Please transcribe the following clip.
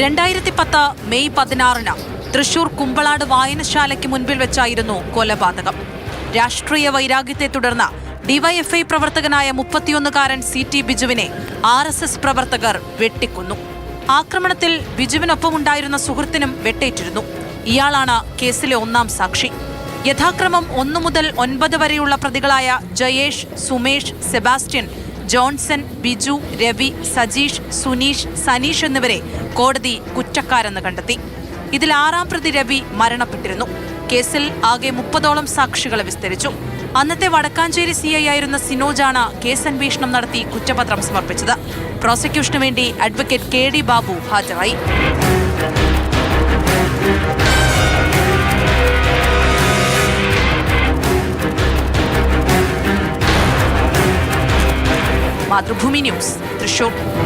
രണ്ടായിരത്തി പത്ത് മെയ് പതിനാറിന് തൃശൂർ കുമ്പളാട് വായനശാലയ്ക്ക് മുൻപിൽ വെച്ചായിരുന്നു കൊലപാതകം. രാഷ്ട്രീയ വൈരാഗ്യത്തെ തുടർന്ന് ഡിവൈഎഫ്ഐ പ്രവർത്തകനായ മുപ്പത്തിയൊന്നുകാരൻ സി ടി ബിജുവിനെ ആർ എസ് എസ് പ്രവർത്തകർ വെട്ടിക്കൊന്നു. ആക്രമണത്തിൽ ബിജുവിനൊപ്പമുണ്ടായിരുന്ന സുഹൃത്തിനും വെട്ടേറ്റിരുന്നു. ഇയാളാണ് കേസിലെ ഒന്നാം സാക്ഷി. യഥാക്രമം ഒന്നു മുതൽ ഒൻപത് വരെയുള്ള പ്രതികളായ ജയേഷ് സുമേഷ് സെബാസ്റ്റ്യൻ ജോൺസൺ ബിജു രവി സജീഷ് സുനീഷ് സനീഷ് എന്നിവരെ കോടതി കുറ്റക്കാരെന്ന് കണ്ടെത്തി. ഇതിൽ ആറാം പ്രതി രവി മരണപ്പെട്ടിരുന്നു. കേസിൽ ആകെ മുപ്പതോളം സാക്ഷികളെ വിസ്തരിച്ചു. അന്നത്തെ വടക്കാഞ്ചേരി സി ഐ ആയിരുന്ന സിനോജാണ് കേസ് അന്വേഷണം നടത്തി കുറ്റപത്രം സമർപ്പിച്ചത്. പ്രോസിക്യൂഷനു വേണ്ടി അഡ്വക്കേറ്റ് കെ ഡി ബാബു ഹാജരായി. മാതൃഭൂമി ന്യൂസ്. തൃശൂർ.